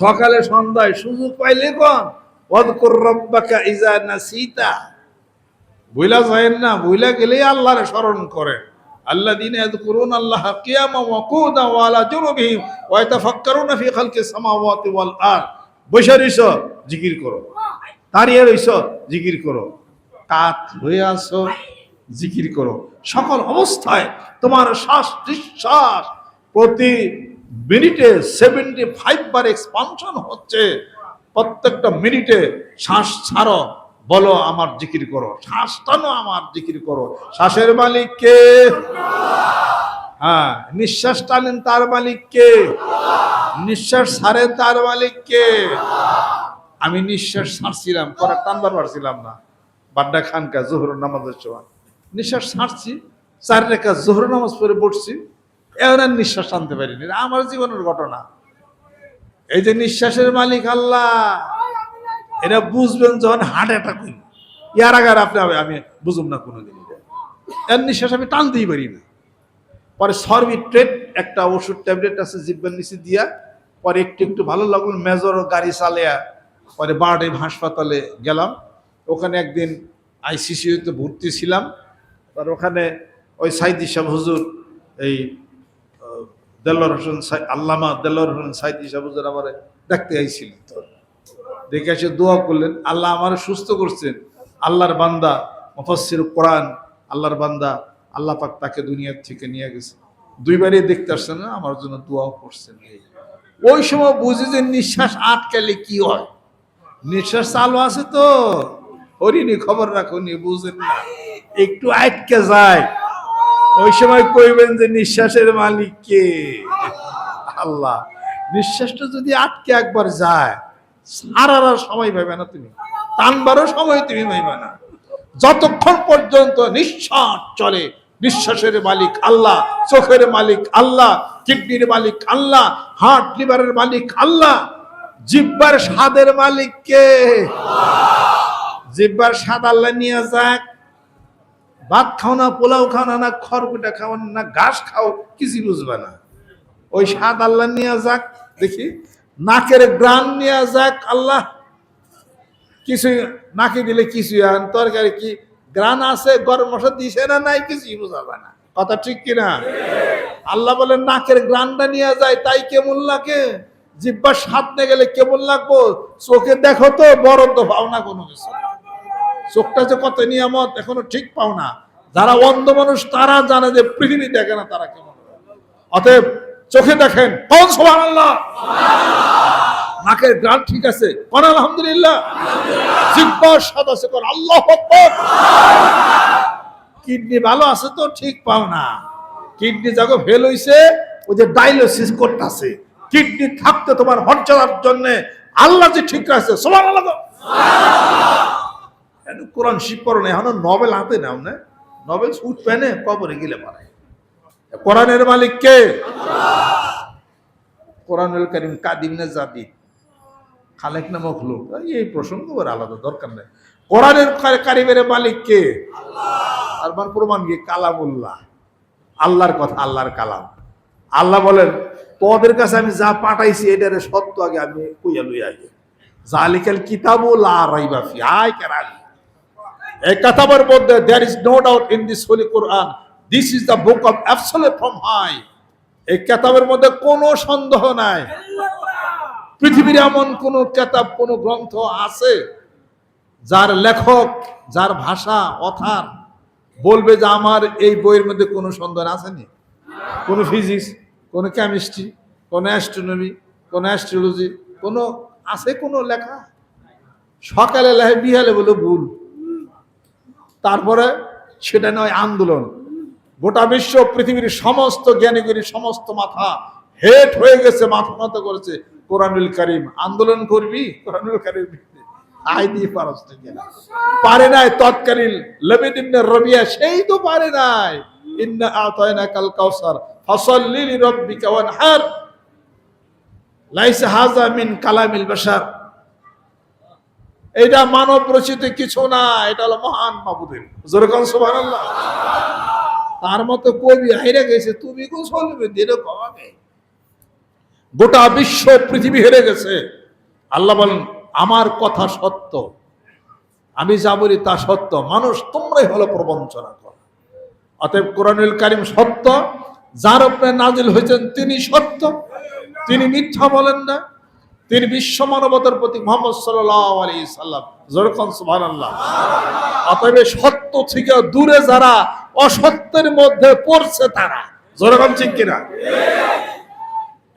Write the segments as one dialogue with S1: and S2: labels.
S1: সকালে সন্ধ্যায় সুযোগ পাইলে কন? অদকুর রব্বাকা ইজা নাসিতা। বুইলা যায়েন না বুইলা গেলেই আল্লাহরে স্মরণ করেন। আল্লাহ দিনে করুন আল্লাহ কিয়ামা ওয়াকুদা ওয়ালা জুনুবিহিম ওয়া ইয়াতাফাক্কারুনা ফি খালকিস সামাওয়াতি ওয়াল আরদ। বসে রইছ, জিকির করো। দাঁড়িয়ে রইছ, জিকির করো। কাত হয়ে আসো জিকির করো। সকল অবস্থায় তোমার শ্বাস নিঃশ্বাস প্রতি মিনিটে সেভেন্টি ফাইভ বার এক্সপানশন হচ্ছে। প্রত্যেকটা মিনিটে শ্বাস ছাড়ো, বলো আমার জিকির করো, শ্বাস টানো আমার জিকির করো। শ্বাসের মালিক কে? হ্যাঁ নিঃশ্বাস টানেন তার মালিক কে? নিঃশ্বাস ছাড়েন তার মালিক কে? আমি নিঃশ্বাস ছাড়ছিলাম, পরে টানবার পারছিলাম না। বাড্ডা খানকা জোহর নামাজের সময়। নিঃশ্বাস ছাড়ছি, চার রেখা জোহর নামাজ পড়ে পড়ছি এখন আর নিঃশ্বাস টানতে পারিনি। আমার জীবনের ঘটনা। এই যে নিঃশ্বাসের মালিক আল্লাহ, এটা বুঝবেন যখন হার্ট অ্যাটাক হইল ইয়ার আগে আপনি আমি বুঝুম না কোনোদিন এটা এর নিঃশ্বাস আমি টানতেই পারি না। পরে সর্বিট্রেট, একটা ওষুধ ট্যাবলেট আছে জিব্বার নিচে দিয়া, পরে একটু একটু ভালো লাগল, মেজর গাড়ি চালিয়া পরে বারডেম হাসপাতালে গেলাম। ওখানে একদিন আইসিসিউতে ভর্তি ছিলাম। আর ওখানে ওই সাইদি সাহেব হুজুর, এই আহ, দেলোয়ার হোসেন আল্লামা দেলোয়ার হোসেন সাইদি সাহেব হুজুর আমার দেখতে আইছিলেন তো দেখে এসে দোয়া করলেন আল্লাহ আমার সুস্থ করছেন। আল্লাহর বান্দা মুফাসসির কোরআন আল্লাহর বান্দা আল্লাহ পাক তাকে দুনিয়ার থেকে নিয়ে গেছে। দুইবারই দেখতে আসছেন না আমার জন্য দোয়াও করছেন। ওই সময় বুঝি যে নিঃশ্বাস আটকালে কি হয়? নিঃশ্বাস চালু আছে তো? হরিনি খবর রাখুনি বুঝেন না। একটু আটকে যায়। ওই সময় কইবেন যে নিঃশ্বাসের মালিক কে? আল্লাহ। নিঃশ্বাসটা যদি আটকে একবার যায় সারার সময় পাইবে না তুমি। টানবারও সময় তুমি পাইবে না। যতক্ষণ পর্যন্ত নিঃশ্বাস চলে, নিঃশ্বাসের মালিক আল্লাহ, চোখের মালিক আল্লাহ, কিডনির মালিক আল্লাহ, হার্ট লিভারের মালিক আল্লাহ, জিব্বার স্বাদের মালিক কে? জিব্বার স্বাদ আল্লাহ নিয়ে যাক। ভাত খাও না, পোলাও খাও না না খড়কুটা খাও না ঘাস খাও কিছু বুঝবে না। ওই স্বাদ আল্লাহ নিয়ে যাক, দেখি। নাকের গ্রান নিয়ে যাক আল্লাহ। কিছু নাকে দিলে কিছু আন তরকারি কি গ্রান আছে, গরম মশলা দিছে না নাই, কিছুই বোঝা না। কথা ঠিক কিনা? আল্লাহ বলে নাকের গ্রানটা নিয়ে যায়, তাই কেমন লাগে? জিব্বার নিয়ে গেলে কেমন লাগবো? চোখে দেখো তো বড় তো পাও না কোনো কিছু চোখটা যে কত নিয়ামত, এখনও ঠিক পাও না। যারা অন্ধ মানুষ, তারা জানে যে পৃথিবী দেখে না, তারা কেমন অতএব চোখে দেখেন, কোন সোহান আল্লাহ নাকের গ্রান ঠিক আছে, কোন আলহামদুলিল্লাহ। আছে কোন আল্লাহ কিডনি ভালো আছে তো, ঠিক পাও না। কিডনি যাকে ফেল হইছে, ওই যে ডায়ালিসিস করতেছে। কিডনি থাকতে তোমার মর্যাদার জন্য আল্লাহ যে ঠিক আছে সমান আল্লাহ কোরআন শিব করো না এখনও নভেল হাতে নাও না। নভেল সুট পেনে কবরে গেলে পারে। কোরআনের মালিক কে? কোরআনুল করিম কাদিম না জাদি খালেক না মখলুক। এই প্রসঙ্গ ওর আলাদা দরকার নেই। কোরআনের কারিমের মালিক কে? আর মান প্রমাণ কি? কালামুল্লাহ। আল্লাহর কথা আল্লাহর কালাম। আল্লাহ বলেন তোদের কাছে আমি যা পাঠাইছি এটারে সত্য আগে আমি কইয়া লই আগে জালিকাল কিতাবু লা রাইবা ফি। আয় কেরালি এই কিতাবের মধ্যে there is no doubt in this holy Quran this is the book of absolute from high এই কিতাবের মধ্যে কোনো সন্দেহ নাই। পৃথিবীর এমন কোন কেতাব, কোন গ্রন্থ আছে যার লেখক, যার ভাষা, অথার বলবে যে আমার এই বইয়ের মধ্যে কোনো সন্দেহ আসেনি? কোনো ফিজিক্স কোনো কেমিস্ট্রি কোনো অ্যাস্ট্রোনমি কোনো অ্যাস্ট্রোলজি কোনো আছে কোনো লেখা? সকালে লেখে বিহালে বলে ভুল। তারপরে সেটা নয় আন্দোলন। গোটা বিশ্ব পৃথিবীর সমস্ত জ্ঞানীগুলি সমস্ত মাথা হেট হয়ে গেছে, মাথা মতো করেছে। কোরআনুল করিম। আন্দোলন করবি? কোরআনুল করিম। আই পারে নাই তৎকালীন সেই তো পারে নাই। কালামিল এটা মানব রচিত কিছু না, এটা হলো মহান মাবুদের। যেরকম সুবহানাল্লাহ। তার মতো কবি হাইরে গেছে, তুমি কো চলবে গোটা বিশ্ব, পৃথিবী হেরে গেছে। আল্লাহ বলেন, আমার কথা সত্য, আমি যা বলি তা সত্য, মানুষ তোমরাই হলো প্রবঞ্চনা কর। অতএব কোরআনুল কারিম সত্য, যার উপরে নাজিল হয়েছেন তিনি সত্য, তিনি মিথ্যা বলেন না। তিনি বিশ্ব মানবতার প্রতি মোহাম্মদ সাল্লাহ আলী সাল্লাম জরকন সুহান অতএব সত্য থেকে দূরে যারা, অসত্যের মধ্যে পড়ছে তারা। জরকম ঠিক কিনা?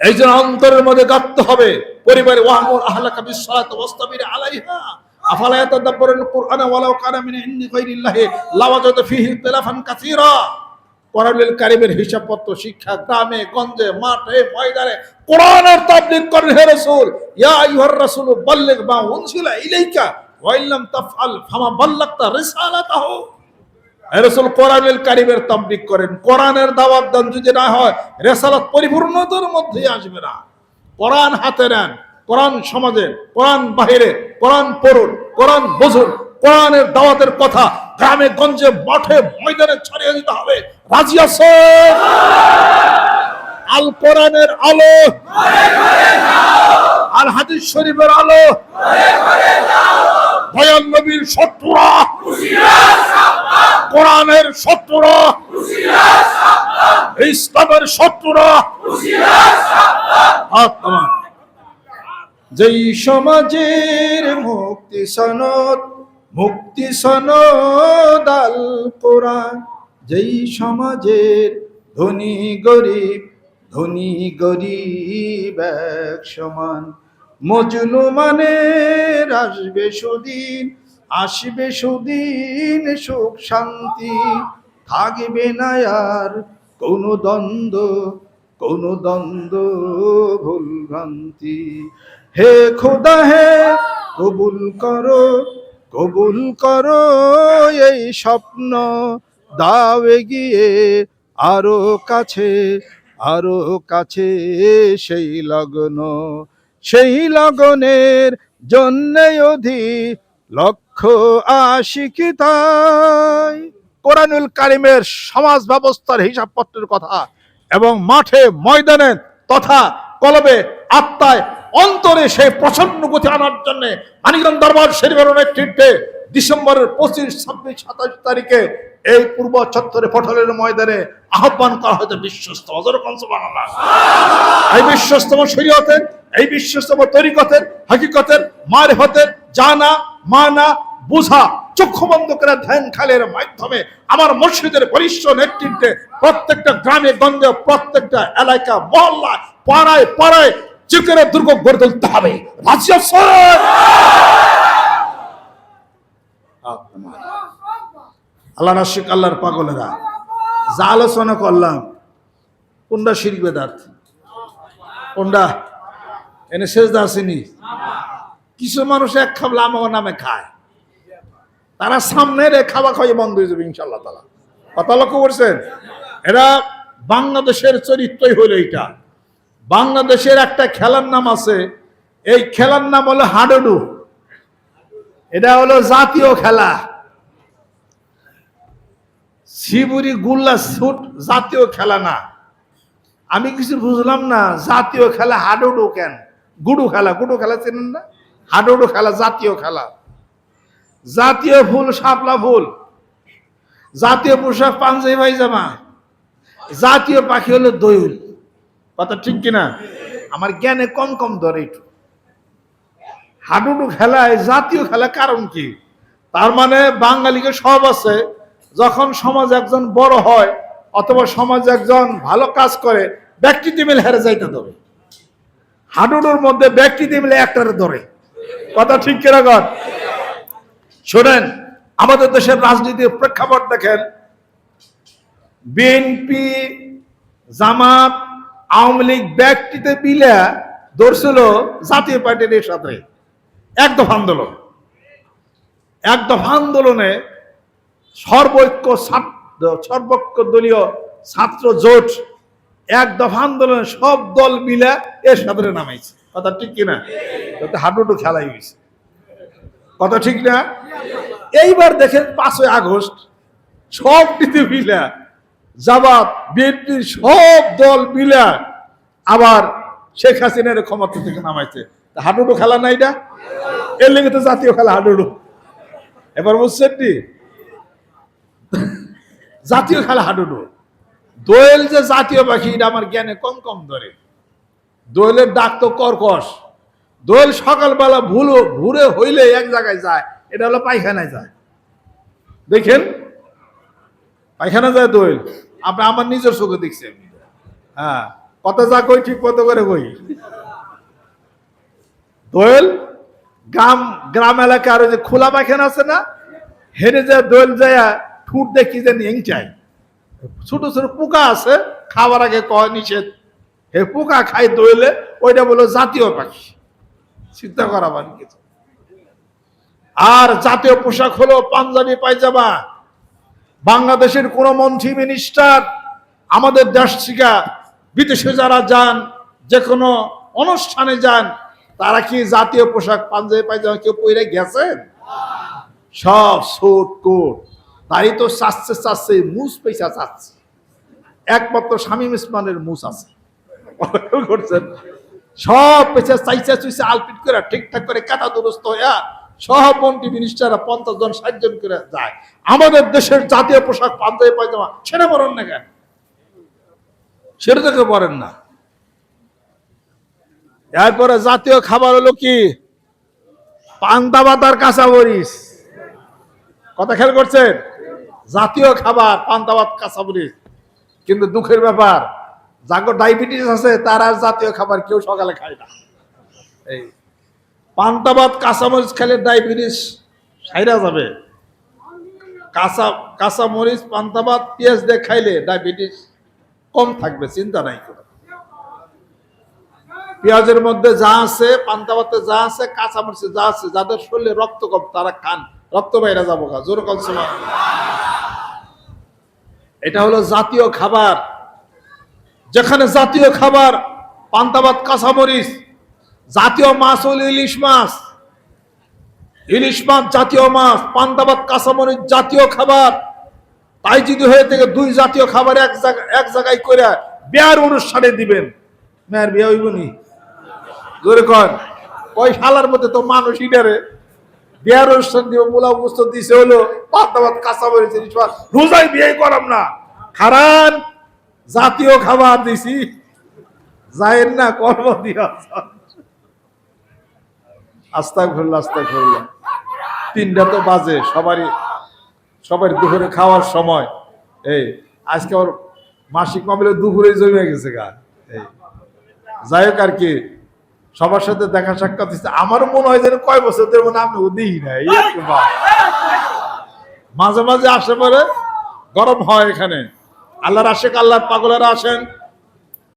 S1: এই জন্য অন্তরের মধ্যে গাঁথতে হবে, পরিবারে ওয়াহমুল আহলাকা বিসসালাত ওয়াস্তাবির আলাইহা। আফালা ইয়াতাদাব্বারুল কানা মিন ইনদি গায়রিল্লাহি লাওয়াজাদু ফীহি ইখতিলাফান কাসীরা। কোরআনুল কারীমের হিসাবপত্র, শিক্ষা, গ্রামে, গঞ্জে, মাঠে, ময়দানে, কোরআনের করেন হে ইয়া মা উনজিলা ইলাইকা তাফআল, ফামা বাল্লাগতা রিসালাতাহু। রসুল, কোরআনুল কারিমের করেন। কোরআনের দাওয়াত দান যদি না হয়, রেসালাত পরিপূর্ণতার মধ্যে আসবে না। কোরআন হাতে নেন, কোরআন সমাজে, কোরআন বাহিরে, কোরআন পড়ুন, কোরআন বুঝুন, কোরআনের দাওয়াতের কথা গ্রামে, গঞ্জে, মাঠে, ময়দানে ছড়িয়ে দিতে হবে। রাজি আছে? আল কোরআনের আলো। আল হাদিস শরীফের আলো। ভয়াল নবীর শত্রুরা। কোরআনের শত্রুরা। ইসলামের শত্রুরা। যেই সমাজের মুক্তি সনদ মুক্তি সনদ আল কোরআন। যেই সমাজের ধনী গরিব ধনী গরিব এক সমান। মজনু মানের আসবে সুদিন আসবে সুদিন সুখ শান্তি। থাকবে না আর কোনো দ্বন্দ্ব কোনো দ্বন্দ্ব ভুল ভ্রান্তি হে খোদা, হে কবুল করো কবুল করো এই স্বপ্ন, দাও গিয়ে আরও কাছে আরও কাছে সেই লগ্ন। সেই লগনের জন্যে অধি লক্ষ আশিকি তাই? কোরআনুল কারিমের সমাজ ব্যবস্থার হিসাবপত্রের কথা এবং মাঠে ময়দানে তথা কলবে আত্মায় অন্তরে সে প্রচণ্ড গতি আনার জন্য মানিকগঞ্জ দরবার শরীফের নেতৃত্বে ডিসেম্বরের পঁচিশ, ছাব্বিশ, সাতাশ তারিখে এই পূর্ব চত্বরে পটলের ময়দানে আহ্বান করা হয়েছে বিশ্বস্ত। এই বিশ্বস্তম শরীয়তের, এই বিশ্বস্তম তরিকতের, হকিকতের, মারফতের জানা, মানা, বুঝা, চক্ষু বন্ধ করে ধ্যান খালের মাধ্যমে আমার মসজিদের বরিষ্ঠ নেতৃত্বে প্রত্যেকটা গ্রামে, গঞ্জে, প্রত্যেকটা এলাকা মহল্লা পাড়ায় পাড়ায় চিকের দুর্গ গড়ে তুলতে হবে। আল্লাহ রাশিক আল্লাহর পাগলেরা। যা আলোচনা করলাম, কোনটা শিরিক বেদাত কোনটা? এনে শেষ আসেনি? কিছু মানুষ এক খাবলা আমার নামে খায়। তারা সামনে রে খাওয়া খাওয়াই বন্ধ হয়ে যাবে ইনশাল্লাহ তালা কথা লক্ষ্য করছেন? এরা বাংলাদেশের চরিত্রই হলো এইটা। বাংলাদেশের একটা খেলার নাম আছে, এই খেলার নাম হলো হাডুডু। এটা হলো জাতীয় খেলা। শিবুরি গুল্লা শুট জাতীয় খেলা না। আমি কিছু বুঝলাম না, জাতীয় খেলা হাডুডু কেন? গুডু খেলা গুডু খেলা চেনেন না? হাডুডু খেলা জাতীয় খেলা। জাতীয় ফুল, শাপলা ফুল। জাতীয় পোশাক পাঞ্জাবি, পায়জামা। জাতীয় পাখি হলো দয়ুল কথা ঠিক কিনা? আমার জ্ঞানে কম কম ধরে একটু। হাডুডু খেলায় জাতীয় খেলা কারণ কি? তার মানে বাঙালিকে সব আছে, যখন সমাজ একজন বড় হয় অথবা সমাজ একজন ভালো কাজ করে ব্যক্তিতে মিলে হেরে যাইতে ধরে। হাডুডুর মধ্যে ব্যক্তিতে মিলে একটারে ধরে। কথা ঠিক কীরকম শোনেন, আমাদের দেশের রাজনীতির প্রেক্ষাপট দেখেন। বিএনপি, জামাত আওয়ামী লীগ ব্যক্তিতে মিলে ধরছিল জাতীয় পার্টির সাথে। এক দফা আন্দোলন। এক দফা আন্দোলনে সর্বৈক্য সর্বৈক্য দলীয় ছাত্র জোট এক দফা আন্দোলনে সব দল মিলে এর সাথে নামাইছে। কথা ঠিক কিনা? হাডুডু খেলাই হয়েছে কথা ঠিক না? এইবার দেখেন পাঁচই আগস্ট সব নীতি মিলা জামাত বিএনপির সব দল মিলা আবার শেখ হাসিনার ক্ষমতা থেকে নামাইছে। হাডুডু খেলা নাই এটা এর লেগে তো জাতীয় খেলা হাডুডু। এবার বুঝছেন নি জাতীয় খেলা হাডুডু। দোয়েল যে জাতীয় পাখি, এটা আমার জ্ঞানে কম কম ধরে। দোয়েলের ডাক তো কর্কশ। দোয়েল সকালবেলা ভুলো, ভুরে হইলে এক জায়গায় যায়, এটা হলো পায়খানায় যায়। দেখেন? পায়খানা যায় দোয়েল। আপনি আমার নিজের চোখে দেখছি আমি। হ্যাঁ কত যা কই, ঠিক মতো করে কই। দোয়েল, গ্রাম গ্রাম এলাকার যে খোলা পায়খানা আছে না হেরে যায়, দোয়েল যায়, ঠুট দেখি যে নিয়ে চাই ছোট ছোট পোকা আছে খাবার আগে কয় নিষেধ। হে পোকা খাই দোয়েলে, ওইটা বলো জাতীয় পাখি। চিন্তা করা মানে কিছু। আর জাতীয় পোশাক হলো পাঞ্জাবি, পায়জামা। বাংলাদেশের কোন মন্ত্রী মিনিস্টার আমাদের দেশ থেকে বিদেশে যারা যান যে কোনো অনুষ্ঠানে যান, তারা কি জাতীয় পোশাক পাঞ্জাবি, পায়জামা কেউ পরে গেছেন? সব সুট কোট তাই তো চাচ্ছে চাচ্ছে মুস পয়সা চাচ্ছে। একমাত্র শামীম ইসমানের মুস আছে। করছেন। সব পয়সা চাইছে, চুইছে, আলপিট করে ঠিকঠাক করে কাটা দুরস্ত হইয়া সব মন্ত্রী মিনিস্টাররা পঞ্চাশ জন, ষাট জন করে যায়। আমাদের দেশের জাতীয় পোশাক পাঞ্জাবি, পায়জামা, সেটা পরেন না কেন? তো কেউ পরেন না। এরপরে জাতীয় খাবার হলো কি? পান্তা ভাত আর কাঁচা কথা খেয়াল করছেন? জাতীয় খাবার, পান্তা ভাত কাঁচা কিন্তু দুঃখের ব্যাপার যাকে ডায়াবেটিস আছে, তার আর জাতীয় খাবার কেউ সকালে খায় না। এই পান্তা কাঁচামরিচ কাঁচা মরিচ খেলে ডায়াবেটিস, সাইরা যাবে। কাঁচা কাঁচা মরিচ পান্তা পেঁয়াজ দিয়ে খাইলে ডায়াবেটিস কম থাকবে, চিন্তা নাই কোনো। পেঁয়াজের মধ্যে যা আছে পান্তা ভাতে যা আছে, কাঁচামরিচে যা আছে, যাদের শরীরে রক্ত কম, তারা খান। রক্ত বাইরে যাব গা, জোর কম এটা হলো জাতীয় খাবার। যেখানে জাতীয় খাবার, পান্তাবাদ, কাঁচামরিচ জাতীয় মাছ হল ইলিশ মাছ। ইলিশ মাছ জাতীয় মাছ পান্তাবাদ কাঁচামরিচ জাতীয় খাবার। তাই যদি হয়ে থেকে দুই জাতীয় খাবার এক জায়গায় এক জায়গায় করে বিয়ার অনুষ্ঠানে দিবেন। মেয়ের বিয়ে হইব নি? জোরে কন। ওই শালার মধ্যে তো মানুষ ইডারে। বিয়ার অনুষ্ঠান দিব মোলা অবস্থা দিছে হলো পান্তাবাদ কাঁচামরিচ, ইলিশ মাছ। রোজাই বিয়ে করাম না। খারান, জাতীয় খাবার দিছি। যায়েন না, কর্ম দিয়া আস্তা ঘুরল আস্তা ঘুরল তিনটা তো বাজে, সবারই সবার দুপুরে খাওয়ার সময়। এই, আজকে ওর মাসিক মামলে দুপুরে জমে গেছে গা। এই, যাই হোক আর কি, সবার সাথে দেখা সাক্ষাৎ হচ্ছে আমার মনে হয় যেন কয় বছর ধরে মনে আমি দিই না। মাঝে মাঝে আসে পরে গরম হয় এখানে। আল্লাহর আশেক, আল্লাহর পাগলেরা আসেন।